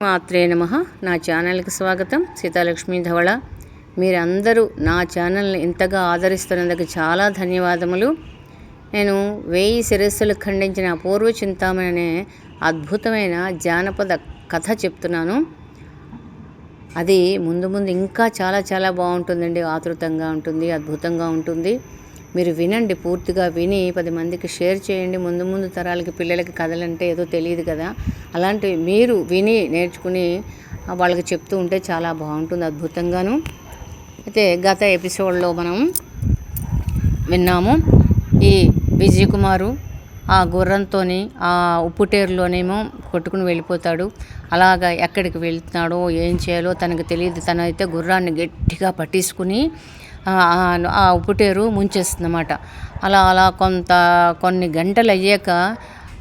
మాత్రే నమ. నా ఛానల్కి స్వాగతం. సీతాలక్ష్మి ధవళ. మీరందరూ నా ఛానల్ని ఇంతగా ఆదరిస్తున్నందుకు చాలా ధన్యవాదములు. నేను వేయి శిరస్సులు ఖండించిన అపూర్వ చింతామణనే అనే అద్భుతమైన జానపద కథ చెప్తున్నాను. అది ముందు ముందు ఇంకా చాలా చాలా బాగుంటుందండి. ఆతృతంగా ఉంటుంది అద్భుతంగా ఉంటుంది. మీరు వినండి పూర్తిగా విని పది మందికి షేర్ చేయండి. ముందు ముందు తరాలకి పిల్లలకి కథలంటే ఏదో తెలియదు కదా. అలాంటివి మీరు విని నేర్చుకుని వాళ్ళకి చెప్తూ ఉంటే చాలా బాగుంటుంది అద్భుతంగాను. అయితే గత ఎపిసోడ్లో మనం విన్నాము ఈ విజయ్ కుమారు ఆ గుర్రంతో ఆ ఉప్పుటేరులోనేమో కొట్టుకుని వెళ్ళిపోతాడు. అలాగా ఎక్కడికి వెళ్తున్నాడో ఏం చేయాలో తనకు తెలియదు. తనైతే గుర్రాన్ని గట్టిగా పట్టించుకుని ఆ ఉప్పుటేరు ముంచేస్తుంది అన్నమాట అలా అలా కొంత కొన్ని గంటలు అయ్యాక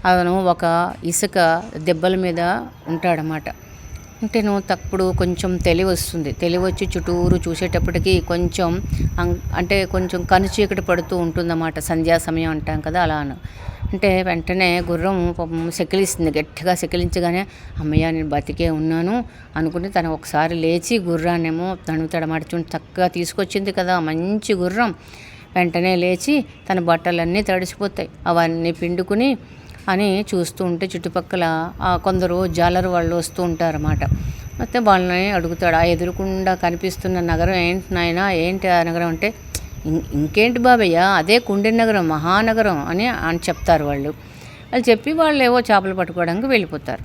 అతను ఒక ఇసుక దెబ్బల మీద ఉంటాడనమాట అంటే తప్పుడు కొంచెం తెలివి వస్తుంది. తెలివి వచ్చి చుట్టూరు చూసేటప్పటికి కొంచెం అంటే కొంచెం కనుచీకటి పడుతూ ఉంటుందన్నమాట. సంధ్యా సమయం అంటాం కదా అలా అంటే వెంటనే గుర్రం సెకిలిస్తుంది గట్టిగా సెకిలించగానే అమ్మయ్య నేను బతికే ఉన్నాను అనుకుని తను ఒకసారి లేచి గుర్రాన్నేమో తను తడమడుచుని చక్కగా తీసుకొచ్చింది కదా మంచి గుర్రం. వెంటనే లేచి తన బట్టలన్నీ తడిసిపోతాయి. అవన్నీ పిండుకుని అని చూస్తూ ఉంటే చుట్టుపక్కల కొందరు జాలరు వాళ్ళు వస్తూ ఉంటారన్నమాట. అయితే వాళ్ళని అడుగుతాడు ఆ ఎదురుకుండా కనిపిస్తున్న నగరం ఏంటి నాయన? ఏంటి ఆ నగరం? అంటే ఇంకేంటి బాబయ్య? అదే కుండె నగరం మహానగరం అని అని చెప్తారు వాళ్ళు. వాళ్ళు చెప్పి వాళ్ళు ఏవో చేపలు పట్టుకోవడానికి వెళ్ళిపోతారు.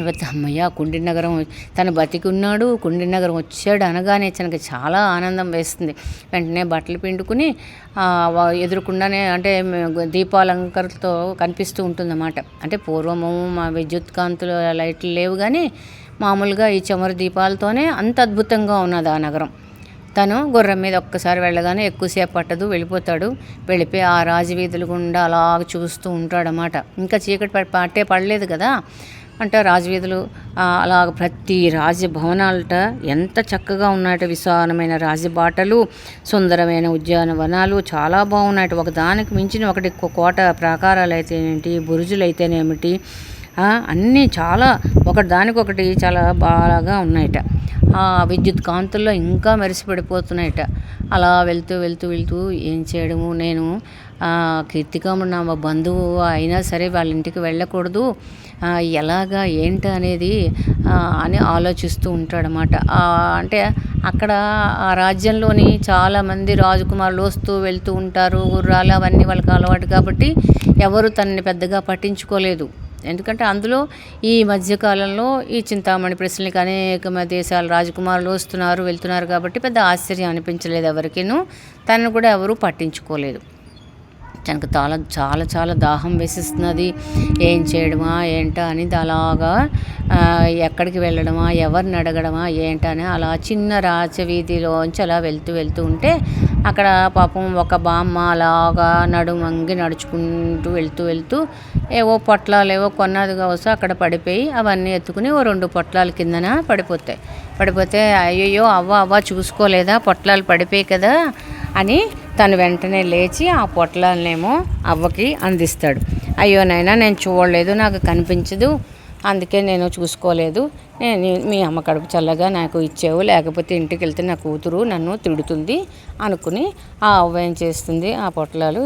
ఇవత్ అమ్మయ్య కుండి నగరం తన బతికి ఉన్నాడు కుండి నగరం వచ్చాడు అనగానే తనకి చాలా ఆనందం వేస్తుంది. వెంటనే బట్టలు పిండుకుని ఎదురుకుండానే అంటే దీపాలంకరతో కనిపిస్తూ ఉంటుందన్నమాట. అంటే పూర్వము మా విద్యుత్ కాంతులు లైట్లు లేవు కానీ మామూలుగా ఈ చమురు దీపాలతోనే అంత అద్భుతంగా ఉన్నది ఆ నగరం. తను గుర్రం మీద ఒక్కసారి వెళ్ళగానే ఎక్కువసేపు పట్టదు వెళ్ళిపోతాడు. వెళ్ళిపోయి ఆ రాజవీధులు గుండా అలా చూస్తూ ఉంటాడనమాట ఇంకా చీకటి పట్టే పడలేదు కదా. అంటే రాజవీధులు అలాగ ప్రతి రాజభవనాలట ఎంత చక్కగా ఉన్నాయట విశాలమైన రాజబాటలు సుందరమైన ఉద్యానవనాలు చాలా బాగున్నాయట. ఒకదానికి మించిన ఒకటి కోట ప్రాకారాలు అయితేనేమిటి బురుజులు అయితేనేమిటి అన్నీ చాలా ఒకటి దానికొకటి చాలా బాగా ఉన్నాయట. విద్యుత్ కాంతుల్లో ఇంకా మెరిసిపడిపోతున్నాయట. అలా వెళ్తూ వెళ్తూ వెళ్తూ ఏం చేయడము? నేను కీర్తికమ్మ నా బంధువు అయినా సరే వాళ్ళ ఇంటికి వెళ్ళకూడదు. ఎలాగా ఏంటి అనేది అని ఆలోచిస్తూ ఉంటాడనమాట అంటే అక్కడ ఆ రాజ్యంలోని చాలామంది రాజకుమారులు వస్తూ వెళ్తూ ఉంటారు. గుర్రాలు అవన్నీ వాళ్ళకి అలవాటు కాబట్టి ఎవరు తనని పెద్దగా పట్టించుకోలేదు. ఎందుకంటే అందులో ఈ మధ్యకాలంలో ఈ చింతామణి ప్రశ్నలకు అనేక దేశాల రాజకుమారులు వస్తున్నారు వెళ్తున్నారు కాబట్టి పెద్ద ఆశ్చర్యం అనిపించలేదు ఎవరికీను. తనను కూడా ఎవరూ పట్టించుకోలేదు. తనకు చాలా చాలా చాలా దాహం వేసిస్తున్నది. ఏం చేయడమా ఏంటా అని అలాగా ఎక్కడికి వెళ్ళడమా ఎవరిని అడగడమా ఏంటని అలా చిన్న రాచవీధిలోంచి అలా వెళ్తూ వెళ్తూ ఉంటే అక్కడ పాపం ఒక బామ్మ అలాగా నడుమంగి నడుచుకుంటూ వెళ్తూ వెళ్తూ ఏవో పొట్లాలు ఏవో కొన్నది కావచ్చు అక్కడ పడిపోయి అవన్నీ ఎత్తుకుని ఓ రెండు పొట్లాల కిందన పడిపోతాయి. పడిపోతే అయ్యయ్యో అవ్వ అవ్వ చూసుకోలేదా? పొట్లాలు పడిపోయి కదా అని తను వెంటనే లేచి ఆ పొట్లాలనేమో అవ్వకి అందిస్తాడు. అయ్యో నైనా నేను చూడలేదు నాకు కనిపించదు. అందుకే నేను చూసుకోలేదు. నేను మీ అమ్మ కడుపు చల్లగా నాకు ఇచ్చేవు లేకపోతే ఇంటికి వెళ్తే నా కూతురు నన్ను తిడుతుంది అనుకుని ఆ అవ్వ ఏం చేస్తుంది? ఆ పొట్లాలు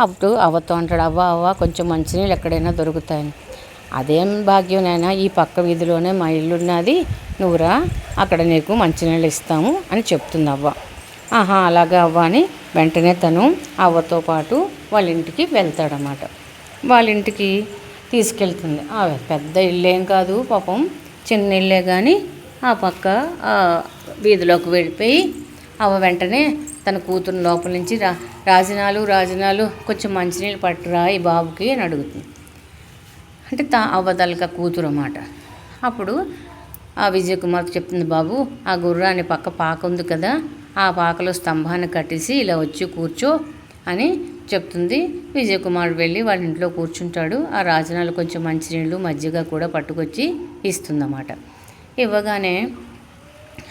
అప్పుడు అవ్వతో అంటాడు అవ్వ అవ్వ కొంచెం మంచినీళ్ళు ఎక్కడైనా దొరుకుతాయని. అదేం భాగ్యం నైనా ఈ పక్క వీధిలోనే మా ఇల్లున్నది. నువ్వురా అక్కడ నీకు మంచినీళ్ళు ఇస్తాము అని చెప్తుంది అవ్వ. ఆహా అలాగా అవ్వ అని వెంటనే తను అవ్వతో పాటు వాళ్ళ ఇంటికి వెళ్తాడనమాట వాళ్ళ ఇంటికి తీసుకెళ్తుంది పెద్ద ఇల్లేం కాదు పాపం. చిన్న ఇల్లే కానీ ఆ పక్క వీధిలోకి వెళ్ళిపోయి అవ్వ వెంటనే తన కూతురు లోపల నుంచి రా రాజనాలు రాజనాలు కొంచెం మంచినీళ్ళు పట్టురా ఈ బాబుకి అని అడుగుతుంది. అంటే తా అవ్వదలక కూతురు అన్నమాట. అప్పుడు ఆ విజయ్ కుమార్ చెప్తుంది బాబు ఆ గుర్రాన్ని పక్క పాక ఉంది కదా ఆ పాకలో స్తంభాన్ని కట్టేసి ఇలా వచ్చి కూర్చో అని చెప్తుంది. విజయకుమార్ వెళ్ళి వాళ్ళ ఇంట్లో కూర్చుంటాడు. ఆ రాజనాలు కొంచెం మంచినీళ్ళు మజ్జిగ కూడా పట్టుకొచ్చి ఇస్తుందన్నమాట. ఇవ్వగానే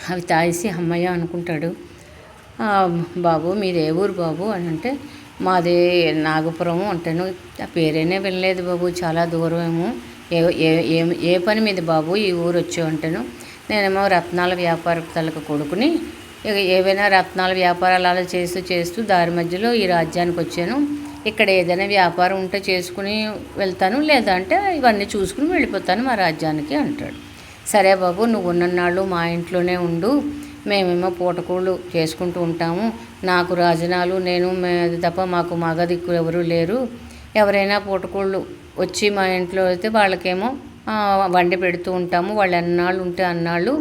అవి తాగేసి అమ్మయ్య అనుకుంటాడు. బాబు మీది ఏ ఊరు బాబు? అని అంటే మాది నాగపురం అంటాను. ఆ పేరేనే వెళ్ళలేదు బాబు చాలా దూరమేమో ఏ ఏ ఏ- ఏ పని మీద బాబు? ఈ ఊరు వచ్చావు అంటాను. నేనేమో రత్నాల వ్యాపారతలకు కొడుకుని ఇక ఏవైనా రత్నాల వ్యాపారాలు అలా చేస్తూ చేస్తూ దారి మధ్యలో ఈ రాజ్యానికి వచ్చాను. ఇక్కడ ఏదైనా వ్యాపారం ఉంటే చేసుకుని వెళ్తాను లేదంటే ఇవన్నీ చూసుకుని వెళ్ళిపోతాను మా రాజ్యానికి అంటాడు. సరే బాబు నువ్వు ఉన్ననాళ్ళు మా ఇంట్లోనే ఉండు. మేమేమో పూటకూళ్ళు చేసుకుంటూ ఉంటాము. నాకు రాజనాలు నేను మే తప్ప మాకు మగదిక్కు ఎవరు లేరు. ఎవరైనా పూటకూళ్ళు వచ్చి మా ఇంట్లో అయితే వాళ్ళకేమో వండి పెడుతూ ఉంటాము. వాళ్ళు ఎన్నాళ్ళు ఉంటే అన్నాళ్ళు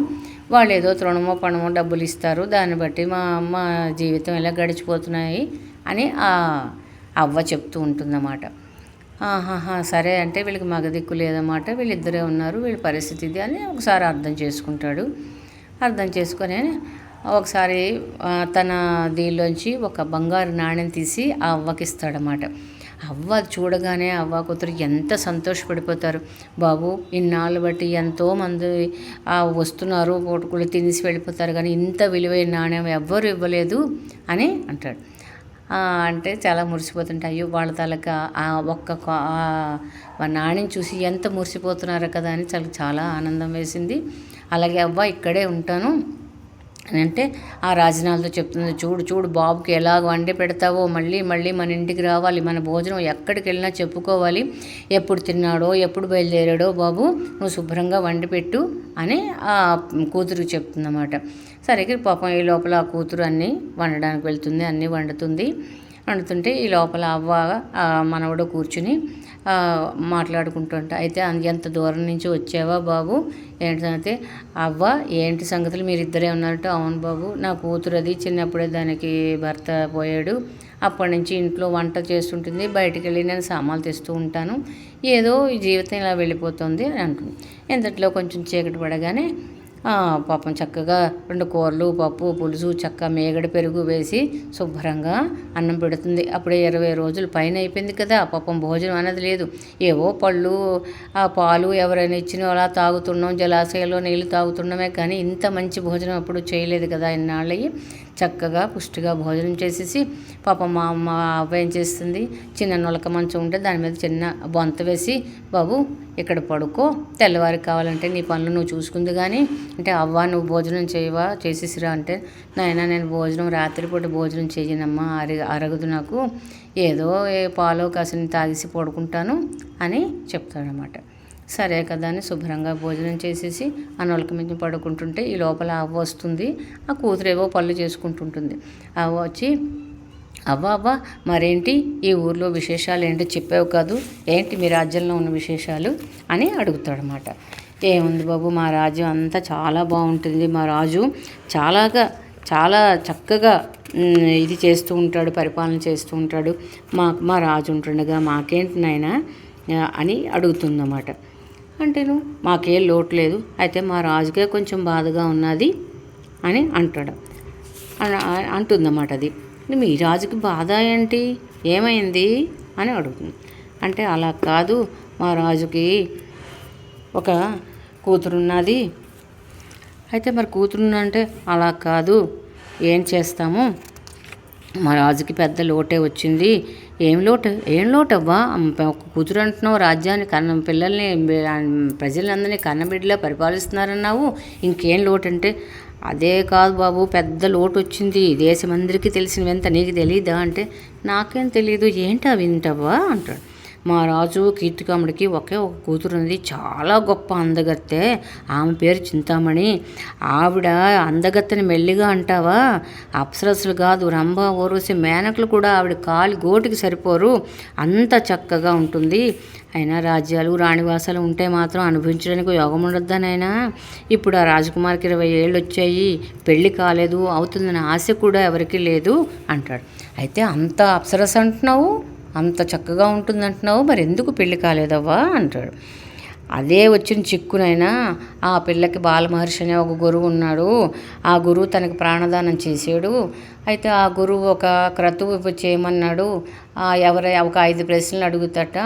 వాళ్ళు ఏదో తృణమో పణమో డబ్బులు ఇస్తారు. దాన్ని బట్టి మా అమ్మ జీవితం ఎలా గడిచిపోతున్నాయి అని ఆ అవ్వ చెప్తూ ఉంటుందన్నమాట. ఆహాహా సరే అంటే వీళ్ళకి మగ దిక్కు లేదన్నమాట. వీళ్ళిద్దరే ఉన్నారు. వీళ్ళ పరిస్థితి ఇది అని ఒకసారి అర్థం చేసుకుంటాడు. అర్థం చేసుకొని ఒకసారి తన దీనిలోంచి ఒక బంగారు నాణ్యం తీసి ఆ అవ్వకి ఇస్తాడనమాట అవ్వ చూడగానే అవ్వ కూతురు ఎంత సంతోషపడిపోతారు. బాబు ఇన్నాళ్ళు బట్టి ఎంతోమంది వస్తున్నారు పూటకులు తినేసి వెళ్ళిపోతారు కానీ ఇంత విలువైన నాణ్యం ఎవ్వరు ఇవ్వలేదు అని అంటాడు. అంటే చాలా మురిసిపోతుంటే అయ్యో వాళ్ళ తలక ఆ ఒక్క నాణ్యం చూసి ఎంత మురిసిపోతున్నారో కదా అని చాలా చాలా ఆనందం వేసింది. అలాగే అవ్వ ఇక్కడే ఉంటాను. అంటే ఆ రాజనాలతో చెప్తుంది చూడు చూడు బాబుకి ఎలాగ వండి పెడతావో మళ్ళీ మళ్ళీ మన ఇంటికి రావాలి మన భోజనం ఎక్కడికి వెళ్ళినా చెప్పుకోవాలి. ఎప్పుడు తిన్నాడో ఎప్పుడు బయలుదేరాడో బాబు నువ్వు శుభ్రంగా వండి పెట్టు అని ఆ కూతురు చెప్తుందన్నమాట. సరే పాపం ఈ లోపల ఆ కూతురు అన్నీ వండడానికి వెళ్తుంది అన్నీ వండుతుంది. వండుతుంటే ఈ లోపల అవ్వ మనవడు కూర్చుని మాట్లాడుకుంటుంట. అయితే ఎంత దూరం నుంచి వచ్చావా బాబు? ఏంటంటే అవ్వ ఏంటి సంగతులు? మీరు ఇద్దరే ఉన్నారంటే అవును బాబు. నా కూతురు అది. చిన్నప్పుడే దానికి భర్త పోయాడు. అప్పటి నుంచి ఇంట్లో వంట చేస్తుంటుంది. బయటికి వెళ్ళి నేను సామాన్లు తెస్తూ ఉంటాను. ఏదో ఈ జీవితం ఇలా వెళ్ళిపోతుంది అని అంటుంది ఇంతట్లో కొంచెం చీకటి పడగానే పాపం చక్కగా రెండు కూరలు పప్పు పులుసు చక్క మేగడ పెరుగు వేసి శుభ్రంగా అన్నం పెడుతుంది. అప్పుడే ఇరవై రోజులు పైన అయిపోయింది కదా పాపం భోజనం అనేది లేదు. ఏవో పళ్ళు ఆ పాలు ఎవరైనా ఇచ్చినా అలా తాగుతున్నాం జలాశయంలో నీళ్ళు తాగుతున్నామే కానీ ఇంత మంచి భోజనం అప్పుడు చేయలేదు కదా ఇన్నాళ్ళయి. చక్కగా పుష్టిగా భోజనం చేసేసి పాపం మా అమ్మ అవ్వ ఏం చేస్తుంది? చిన్న నొలక మంచం ఉంటే దాని మీద చిన్న బొంత వేసి బాబు ఇక్కడ పడుకో. తెల్లవారికి కావాలంటే నీ పనులు నువ్వు చూసుకుంది కానీ అంటే అవ్వ నువ్వు భోజనం చేయవా? చేసేసిరా. అంటే నాయన నేను భోజనం రాత్రిపూట భోజనం చేయనమ్మా. అరగ అరగదు నాకు. ఏదో ఏ పాలో కాసిన తాగేసి పడుకుంటాను అని చెప్తాడనమాట. సరే కదా అని శుభ్రంగా భోజనం చేసేసి ఆ నొలక మీద పడుకుంటుంటే ఈ లోపల అవ్వ వస్తుంది. ఆ కూతురేవో పళ్ళు చేసుకుంటుంటుంది. అవ్వ వచ్చి అవ్వ అవ్వ మరేంటి? ఈ ఊర్లో విశేషాలు ఏంటో చెప్పావు కాదు? ఏంటి మీ రాజ్యంలో ఉన్న విశేషాలు? అని అడుగుతాడనమాట ఏముంది బాబు మా రాజ్యం అంతా చాలా బాగుంటుంది. మా రాజు చాలాగా చాలా చక్కగా ఇది చేస్తూ ఉంటాడు పరిపాలన చేస్తూ ఉంటాడు. మా మా రాజు ఉంటుండగా మాకేంటి నాయనా? అని అడుగుతుందన్నమాట. అంటేను మాకేం లోటు లేదు. అయితే మా రాజుకే కొంచెం బాధగా ఉన్నది అని అంటాడు. అంటుందన్నమాట అది. మీ రాజుకి బాధ ఏంటి? ఏమైంది? అని అడుగుతుంది. అంటే అలా కాదు. మా రాజుకి ఒక కూతురున్నది. అయితే మరి కూతురున్న అంటే అలా కాదు. ఏం చేస్తాము? మా రాజుకి పెద్ద లోటే వచ్చింది. ఏం లోటు? ఏం లోటవ్వా? అమ్మ, ఒక కూతురు అంటున్నావు రాజ్యాన్ని కన్న పిల్లల్ని ప్రజలందరినీ కన్నబిడ్డలా పరిపాలిస్తున్నారన్నావు. ఇంకేం లోటు అంటే అదే కాదు బాబు పెద్ద లోటు వచ్చింది దేశమందరికీ తెలిసిన వింత నీకు తెలియదా అంటే నాకేం తెలియదు ఏంటా వింటవ్వా? అంటాడు. మా రాజు కీర్తికాముడికి ఒకే ఒక కూతురు ఉంది చాలా గొప్ప అందగత్తె. ఆమె పేరు చింతామణి. ఆవిడ అందగత్తెని మెల్లిగా అంటావా? అప్సరసలు కాదు రంభ ఓరూసి మేనకులు కూడా ఆవిడ కాలి గోటికి సరిపోరు. అంత చక్కగా ఉంటుంది. అయినా రాజ్యాలు రాణివాసాలు ఉంటే మాత్రం అనుభవించడానికి యోగం ఉండొద్దనైనా ఇప్పుడు ఆ రాజకుమారికి ఇరవై ఏళ్ళు వచ్చాయి పెళ్ళి కాలేదు అవుతుందనే ఆశ కూడా ఎవరికీ లేదు అంటాడు. అయితే అంత అప్సరస అంటున్నావు అంత చక్కగా ఉంటుందంటున్నావు మరి ఎందుకు పెళ్ళి కాలేదవ్వా? అంటాడు. అదే వచ్చిన చిక్కునైనా ఆ పిల్లకి బాలమహర్షి అనే ఒక గురువు ఉన్నాడు ఆ గురువు తనకి ప్రాణదానం చేసాడు అయితే ఆ గురువు ఒక క్రతువు చేయమన్నాడు ఎవరై ఒక ఐదు ప్రశ్నలు అడుగుతాట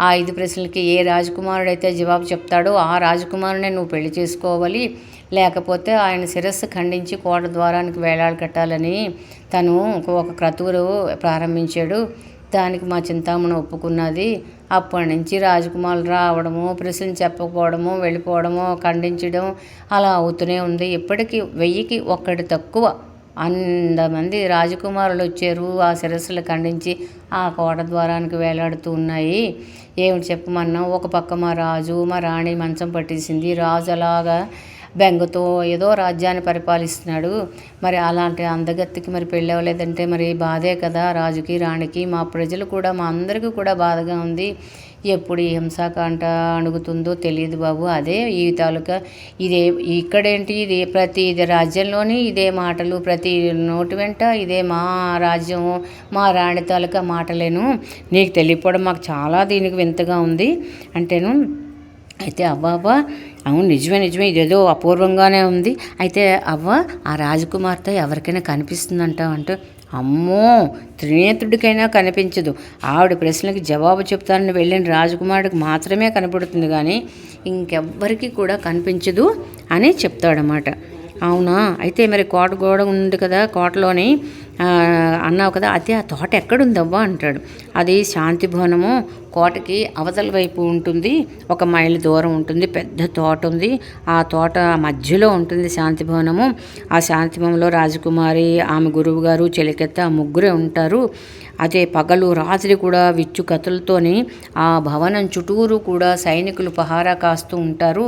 ఆ ఐదు ప్రశ్నలకి ఏ రాజకుమారుడైతే జవాబు చెప్తాడో ఆ రాజకుమారునే నువ్వు పెళ్ళి చేసుకోవాలి లేకపోతే ఆయన శిరస్సు ఖండించి కోట ద్వారానికి వేలాడ కట్టాలని తను ఒక క్రతువులు ప్రారంభించాడు. దానికి మా చింతామణి ఒప్పుకున్నది. అప్పటి నుంచి రాజకుమారులు రావడము ప్రశ్నలు చెప్పకపోవడము వెళ్ళిపోవడము ఖండించడం అలా అవుతూనే ఉంది. ఇప్పటికీ వెయ్యికి ఒక్కటి తక్కువ. అంతమంది రాజకుమారులు వచ్చారు ఆ శిరస్సులు ఖండించి ఆ కోట ద్వారానికి వేలాడుతూ ఉన్నాయి. ఏమిటి చెప్పమన్నా ఒక పక్క మా రాజు మా రాణి మంచం పట్టేసింది. రాజు అలాగా బెంగతో ఏదో రాజ్యాన్ని పరిపాలిస్తున్నాడు. మరి అలాంటి అందగత్తికి మరి పెళ్ళి అవ్వలేదంటే మరి బాధే కదా. రాజుకి రాణికి మా ప్రజలు కూడా మా అందరికీ కూడా బాధగా ఉంది. ఎప్పుడు ఈ హింసాకాండ అణుగుతుందో తెలియదు బాబు. అదే ఈ తాలూకా ఇదే ఇక్కడేంటి? ఇది ప్రతి ఇది రాజ్యంలోని ఇదే మాటలు ప్రతి నోటి వెంట ఇదే మా రాజ్యం మా రాణి తాలూకా మాటలేను. నీకు తెలియకపోవడం మాకు చాలా దీనికి వింతగా ఉంది. అంటేను అయితే అవ్వ అవును నిజమే నిజమే ఇదేదో అపూర్వంగానే ఉంది. అయితే అవ్వ ఆ రాజకుమార్తె ఎవరికైనా కనిపిస్తుందంటావు అంటే అమ్మో త్రినేత్రుడికైనా కనిపించదు. ఆవిడ ప్రశ్నలకి జవాబు చెప్తానని వెళ్ళిన రాజకుమారుడికి మాత్రమే కనపడుతుంది కానీ ఇంకెవ్వరికి కూడా కనిపించదు అని చెప్తాడనమాట అవునా? అయితే మరి కోట గోడ ఉంది కదా కోటలోని అన్నావు కదా అదే ఆ తోట ఎక్కడుందవ్వా అంటాడు. అది శాంతి భవనము కోటకి అవతల వైపు ఉంటుంది ఒక మైలు దూరం ఉంటుంది పెద్ద తోట ఉంది. ఆ తోట మధ్యలో ఉంటుంది శాంతిభవనము ఆ శాంతిభవనంలో రాజకుమారి ఆమె గురువు గారు చెలికెత్త ముగ్గురే ఉంటారు. అదే పగలు రాత్రి కూడా విచ్చు కథలతోని ఆ భవనం చుట్టూరు కూడా సైనికులు పహారా కాస్తూ ఉంటారు.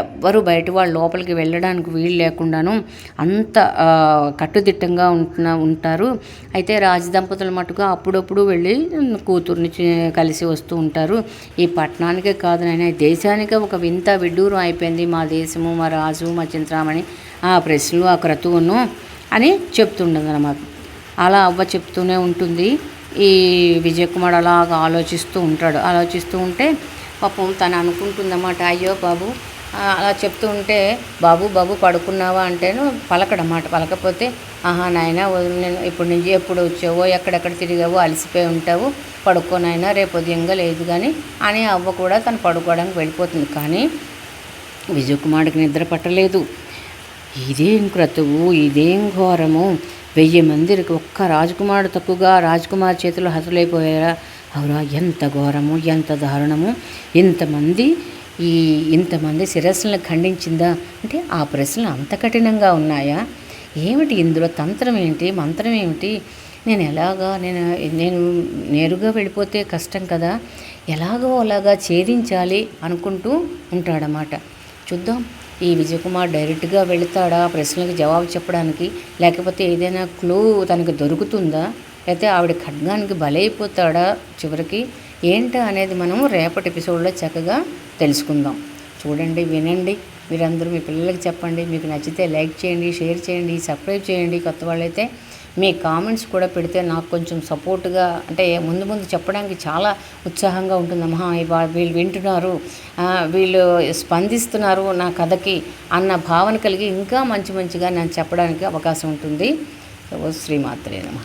ఎవ్వరు బయట వాళ్ళు లోపలికి వెళ్ళడానికి వీలు లేకుండాను అంత కట్టుదిట్టంగా ఉంటున్న ఉంటారు. అయితే రాజదంపతులు మటుగా అప్పుడప్పుడు వెళ్ళి కూతుర్ని కలిసి వస్తూ ఉంటారు. ఈ పట్టణానికే కాదు నాయన దేశానికే ఒక వింత విడ్డూరం అయిపోయింది మా దేశము మా రాజు మా చింతరామణి ఆ ప్రశ్నలు ఆ క్రతువును అని చెప్తుండదు అన్నమాట అలా అవ్వ చెప్తూనే ఉంటుంది. ఈ విజయ్ కుమార్ అలాగా ఆలోచిస్తూ ఉంటాడు. ఆలోచిస్తూ ఉంటే పాపం తను అనుకుంటుందన్నమాట అయ్యో బాబు అలా చెప్తూ ఉంటే బాబు బాబు పడుకున్నావా? అంటేను పలకడమాట. పలకపోతే ఆహా నాయన నేను ఇప్పుడు నుంచి ఎప్పుడు వచ్చావో ఎక్కడెక్కడ తిరిగావో అలసిపోయి ఉంటావు. పడుకోనైనా రేపు ఉదయంగా లేదు కానీ అని అవ్వ కూడా తను పడుకోవడానికి వెళ్ళిపోతుంది. కానీ విజయకుమారుడికి నిద్ర పట్టలేదు. ఇదేం క్రతువు? ఇదేం ఘోరము? వెయ్యి మందికి ఒక్క రాజకుమారుడు తక్కువగా రాజకుమార్ చేతిలో హతులైపోయారా? అవురా ఎంత ఘోరము ఎంత దారుణము. ఇంతమంది ఈ ఇంతమంది శిరస్సులను ఖండించిందా? అంటే ఆ ప్రశ్నలు అంత కఠినంగా ఉన్నాయా? ఏమిటి ఇందులో తంత్రం ఏంటి మంత్రం ఏమిటి? నేను ఎలాగా? నేను నేను నేరుగా వెళ్ళిపోతే కష్టం కదా? ఎలాగో అలాగా ఛేదించాలి అనుకుంటూ ఉంటాడనమాట చూద్దాం. ఈ విజయకుమార్ డైరెక్ట్గా వెళుతాడా? ప్రశ్నలకు జవాబు చెప్పడానికి? లేకపోతే ఏదైనా క్లూ తనకు దొరుకుతుందా? లేకపోతే ఆవిడ ఖడ్గానికి బలైపోతాడా చివరికి? ఏంటా అనేది మనం రేపటి ఎపిసోడ్లో చక్కగా తెలుసుకుందాం. చూడండి వినండి. మీరందరూ మీ పిల్లలకి చెప్పండి. మీకు నచ్చితే లైక్ చేయండి షేర్ చేయండి సబ్స్క్రైబ్ చేయండి. కొత్త వాళ్ళైతే మీ కామెంట్స్ కూడా పెడితే నాకు కొంచెం సపోర్ట్గా అంటే ముందు ముందు చెప్పడానికి చాలా ఉత్సాహంగా ఉంటుందమ్మా వీళ్ళు వింటున్నారు వీళ్ళు స్పందిస్తున్నారు నా కథకి అన్న భావన కలిగి ఇంకా మంచి మంచిగా నేను చెప్పడానికి అవకాశం ఉంటుంది. శ్రీమాత్రే నమ.